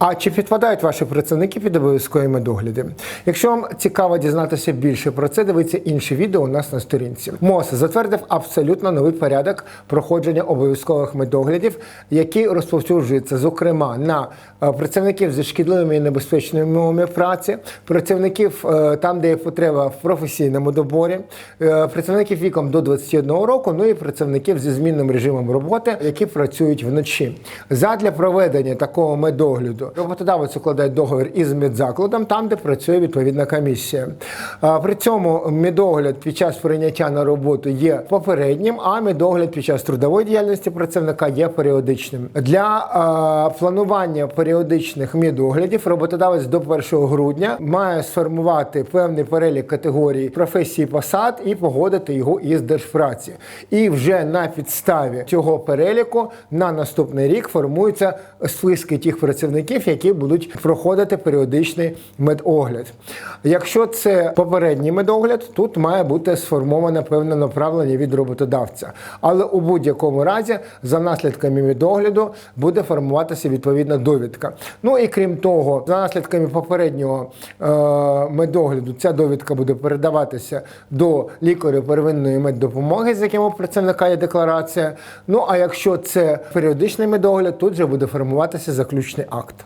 А чи підпадають ваші працівники під обов'язкові медогляди? Якщо вам цікаво дізнатися більше про це, дивіться інше відео у нас на сторінці. МОЗ затвердив абсолютно новий порядок проходження обов'язкових медоглядів, який розповсюджується, зокрема, на е, працівників зі шкідливими і небезпечними умовами праці, працівників е, там, де є потреба в професійному доборі, е, працівників віком до 21 року, ну і працівників зі змінним режимом роботи, які працюють вночі. Задля проведення такого медогляду роботодавець укладає договір із медзакладом, там де працює відповідна комісія. При цьому медогляд під час прийняття на роботу є попереднім, а медогляд під час трудової діяльності працівника є періодичним. Для планування періодичних медоглядів роботодавець до 1 грудня має сформувати певний перелік категорій професій посад і погодити його із держпраці. І вже на підставі цього переліку на наступний рік формуються списки тих працівників, які будуть проходити періодичний медогляд. Якщо це попередній медогляд, тут має бути сформоване певне направлення від роботодавця. Але у будь-якому разі, за наслідками медогляду, буде формуватися відповідна довідка. Ну і крім того, за наслідками попереднього е, медогляду, ця довідка буде передаватися до лікаря первинної меддопомоги, з яким у працівника є декларація. Ну а якщо це періодичний медогляд, тут вже буде формуватися заключний акт.